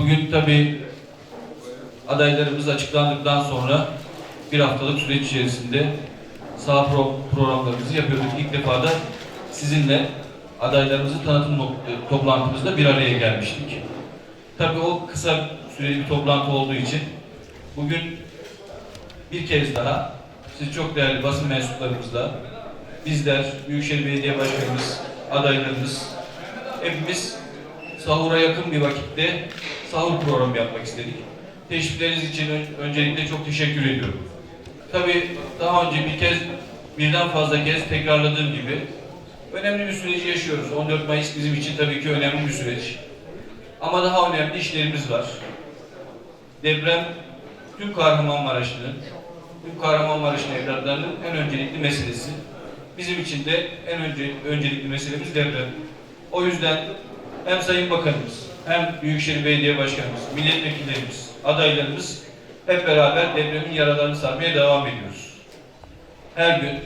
Bugün tabii adaylarımız açıklandıktan sonra bir haftalık süreç içerisinde sağ pro programlarımızı yapıyorduk. İlk defa da sizinle adaylarımızı tanıtım nok- toplantımızda bir araya gelmiştik. Tabii o kısa süreli bir toplantı olduğu için bugün bir kez daha siz çok değerli basın mensuplarımızla bizler, Büyükşehir Belediye Başkanımız, adaylarımız hepimiz sahura yakın bir vakitte sahur programı yapmak istedik. Teşvikleriniz için ön- öncelikle çok teşekkür ediyorum. Tabii daha önce bir kez, birden fazla kez tekrarladığım gibi önemli bir süreci yaşıyoruz. 14 Mayıs bizim için tabii ki önemli bir süreç. Ama daha önemli işlerimiz var. Deprem tüm Kahramanmaraşlı'nın, tüm Kahramanmaraş'ın evlatlarının en öncelikli meselesi. Bizim için de en önce, öncelikli meselemiz deprem. O yüzden hem Sayın Bakanımız, hem Büyükşehir Belediye Başkanımız, milletvekillerimiz, adaylarımız hep beraber depremin yaralarını sarmaya devam ediyoruz. Her gün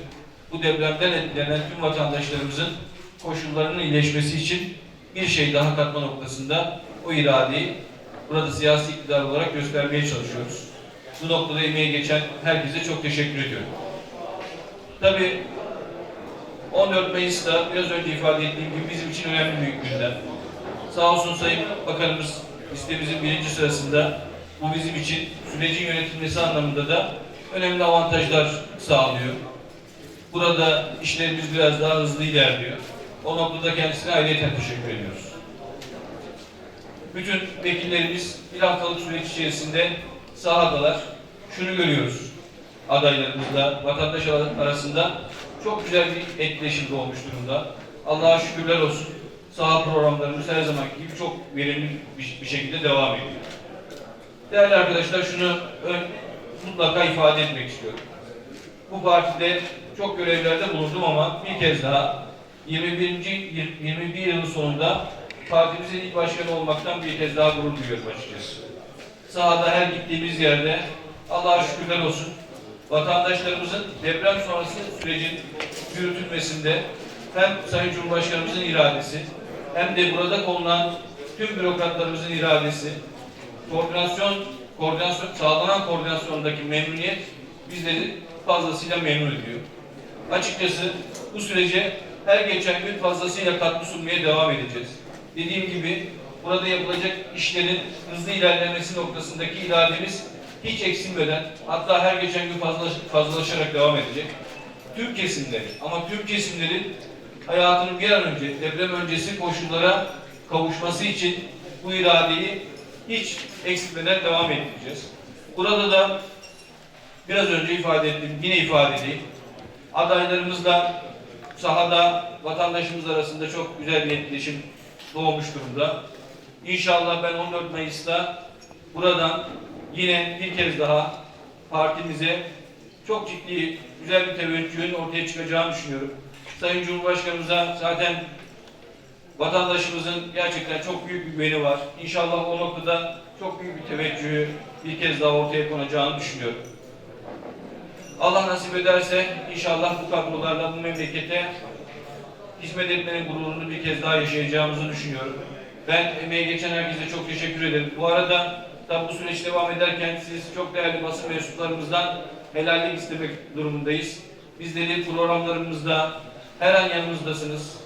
bu depremden etkilenen tüm vatandaşlarımızın koşullarının iyileşmesi için bir şey daha katma noktasında o iradeyi burada siyasi iktidar olarak göstermeye çalışıyoruz. Bu noktada emeği geçen herkese çok teşekkür ediyorum. Tabii 14 Mayıs'ta biraz önce ifade ettiğim gibi bizim için önemli bir gündem. Sağ olsun Sayın Bakanımız listemizin birinci sırasında bu bizim için sürecin yönetilmesi anlamında da önemli avantajlar sağlıyor. Burada işlerimiz biraz daha hızlı ilerliyor. O noktada kendisine ayrıyeten teşekkür ediyoruz. Bütün vekillerimiz bir haftalık süreç içerisinde sahadalar. Şunu görüyoruz adaylarımızla, vatandaş arasında çok güzel bir etkileşim doğmuş durumda. Allah'a şükürler olsun. Saha programlarımız her zaman gibi çok verimli bir, bir şekilde devam ediyor. Değerli arkadaşlar şunu ön- mutlaka ifade etmek istiyorum. Bu partide çok görevlerde bulundum ama bir kez daha 21. yıl- 21 yılın sonunda partimizin ilk başkanı olmaktan bir kez daha gurur duyuyorum açıkçası. Sahada her gittiğimiz yerde Allah'a şükürler olsun vatandaşlarımızın deprem sonrası sürecin yürütülmesinde hem Sayın Cumhurbaşkanımızın iradesi hem de burada konulan tüm bürokratlarımızın iradesi, koordinasyon, koordinasyon sağlanan koordinasyondaki memnuniyet bizleri fazlasıyla memnun ediyor. Açıkçası bu sürece her geçen gün fazlasıyla katkı sunmaya devam edeceğiz. Dediğim gibi burada yapılacak işlerin hızlı ilerlemesi noktasındaki irademiz hiç eksilmeden hatta her geçen gün fazla, fazlalaşarak devam edecek. Tüm kesimlerin ama tüm kesimlerin hayatının bir an önce deprem öncesi koşullara kavuşması için bu iradeyi hiç eksiltmeden devam ettireceğiz. Burada da biraz önce ifade ettim, yine ifade edeyim. Adaylarımızla sahada vatandaşımız arasında çok güzel bir etkileşim doğmuş durumda. İnşallah ben 14 Mayıs'ta buradan yine bir kez daha partimize çok ciddi, güzel bir teveccühün ortaya çıkacağını düşünüyorum. Sayın Cumhurbaşkanımıza zaten vatandaşımızın gerçekten çok büyük bir güveni var. İnşallah o noktada çok büyük bir teveccühü bir kez daha ortaya konacağını düşünüyorum. Allah nasip ederse inşallah bu kadrolarla bu memlekete hizmet etmenin gururunu bir kez daha yaşayacağımızı düşünüyorum. Ben emeği geçen herkese çok teşekkür ederim. Bu arada tabi bu süreç devam ederken siz çok değerli basın mensuplarımızdan helallik istemek durumundayız. Bizleri programlarımızda her an yanımızdasınız.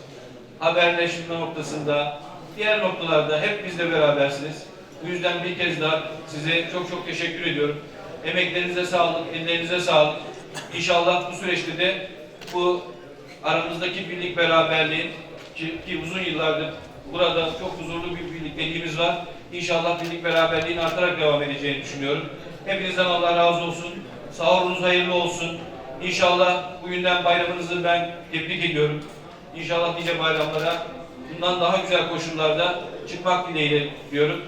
Haberleşme noktasında, diğer noktalarda hep bizle berabersiniz. Bu yüzden bir kez daha size çok çok teşekkür ediyorum. Emeklerinize sağlık, ellerinize sağlık. İnşallah bu süreçte de bu aramızdaki birlik beraberliğin ki, ki uzun yıllardır burada çok huzurlu bir birlikteliğimiz var. İnşallah birlik beraberliğin artarak devam edeceğini düşünüyorum. Hepinizden Allah razı olsun. Sahurunuz hayırlı olsun. İnşallah bugünden bayramınızı ben tebrik ediyorum. İnşallah nice bayramlara bundan daha güzel koşullarda çıkmak dileğiyle diyorum.